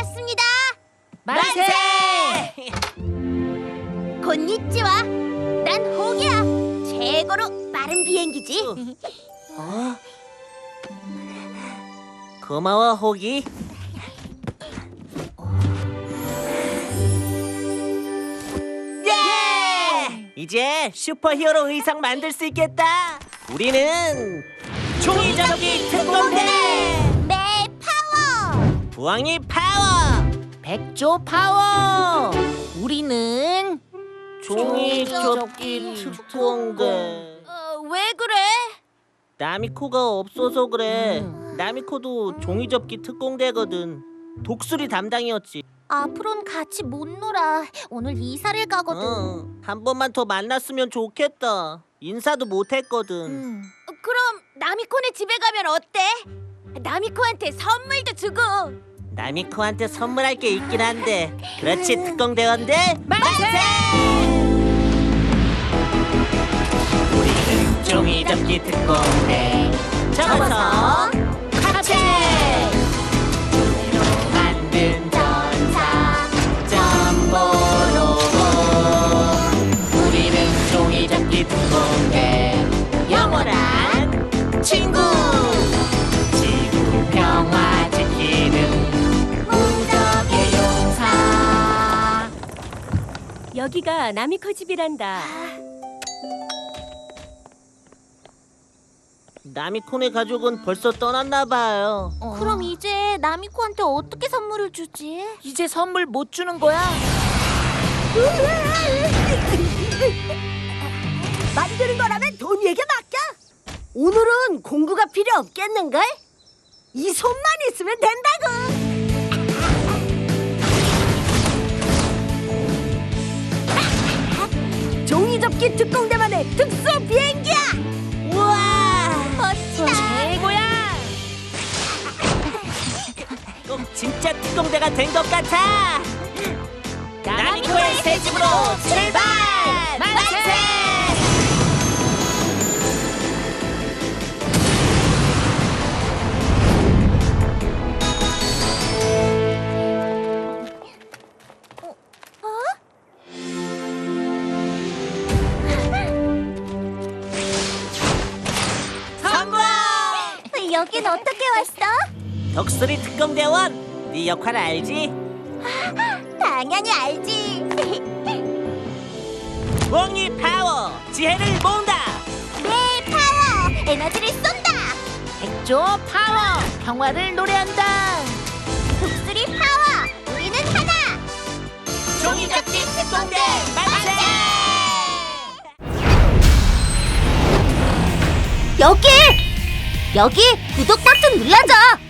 준비했습니다. 만세! 곤니찌와 난 호기야. 최고로 빠른 비행기지. 어? 고마워, 호기. 예! 이제 슈퍼히어로 의상 만들 수 있겠다. 우리는 종이자석이 특공대! 매 파워. 부엉이 파워. 백조 파워. 우리는 종이 접기 특공대. 어, 왜 그래? 나미코가 없어서 그래. 음. 나미코도 종이 접기 특공대거든. 독수리 담당이었지. 앞으로는 같이 못 놀아. 오늘 이사를 가거든. 어, 한 번만 더 만났으면 좋겠다. 인사도 못 했거든. 음. 어, 그럼 나미코네 집에 가면 어때? 나미코한테 선물도 주고. 나미코한테 선물할 게 있긴 한데. 그렇지, 특공대원들. 만세! 우리는 종이 접기 특공대. 접어서 합체! 종이로 만든 전사 점보로고 우리는 종이 접기 특공대 여기가 나미코 집이란다. 나미코네 가족은 벌써 떠났나 봐요. 그럼 이제 나미코한테 어떻게 선물을 주지? 이제 선물 못 주는 거야? 만드는 거라면 돈이에게 맡겨. 오늘은 공구가 필요 없겠는걸? 이 손만 있으면 된다고. 접기 특공대만의 특수 비행기야. 우와. 멋지다. 최고야! 꼭 진짜 특공대가 된 것 같아. 나미코의 새 집으로 출발! 여긴 어떻게 왔어? 덕수리 특공대원, 네 역할 알지? 당연히 알지. 웡이 파워, 지혜를 모은다. 내 파워 에너지를 쏜다. 백조 파워. 평화를 노래한다. 독수리 파워 우리는 하나. 종이접기 특공대 만세! 여기 여기 구독 버튼 눌러줘.